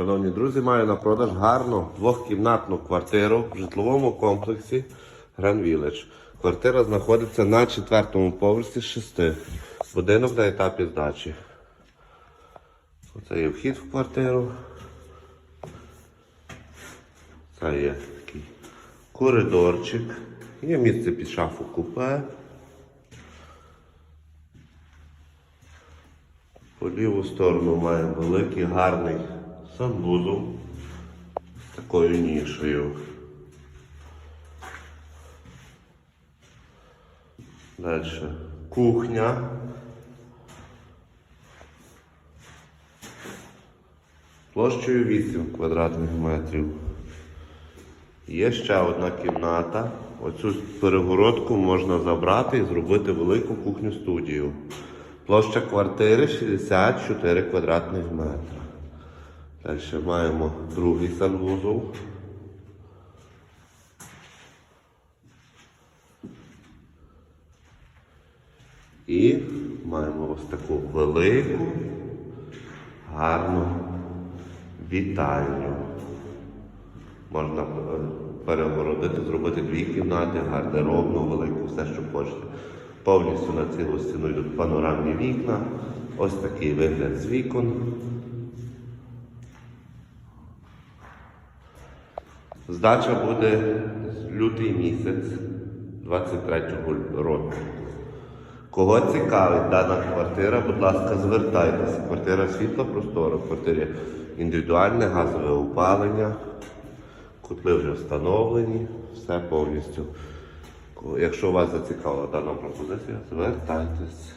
Шановні друзі, маю на продаж гарну двохкімнатну квартиру в житловому комплексі Grand Village. Квартира знаходиться на четвертому поверсі з шести. Будинок на етапі здачі. Оце є вхід в квартиру. Це є такий коридорчик. Є місце під шафу купе. По ліву сторону має великий гарний санвузол з такою нішею. Далі кухня. Площею 8 квадратних метрів. Є ще одна кімната. Оцю перегородку можна забрати і зробити велику кухню студію. Площа квартири 64 квадратних метра. Далі маємо другий санвузол. І маємо ось таку велику, гарну вітальню. Можна е, перегородити, зробити дві кімнати, гардеробну, велику, все, що хочете. Повністю на цілу стіну йдуть панорамні вікна. Ось такий вигляд з вікон. Здача буде лютий місяць 23-го року. Кого цікавить дана квартира, будь ласка, звертайтеся. Квартира світла простора, в квартирі індивідуальне газове опалення, котли вже встановлені, все повністю. Якщо вас зацікавила дана пропозиція, звертайтесь.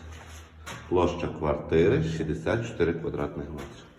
Площа квартири 64 квадратних метри.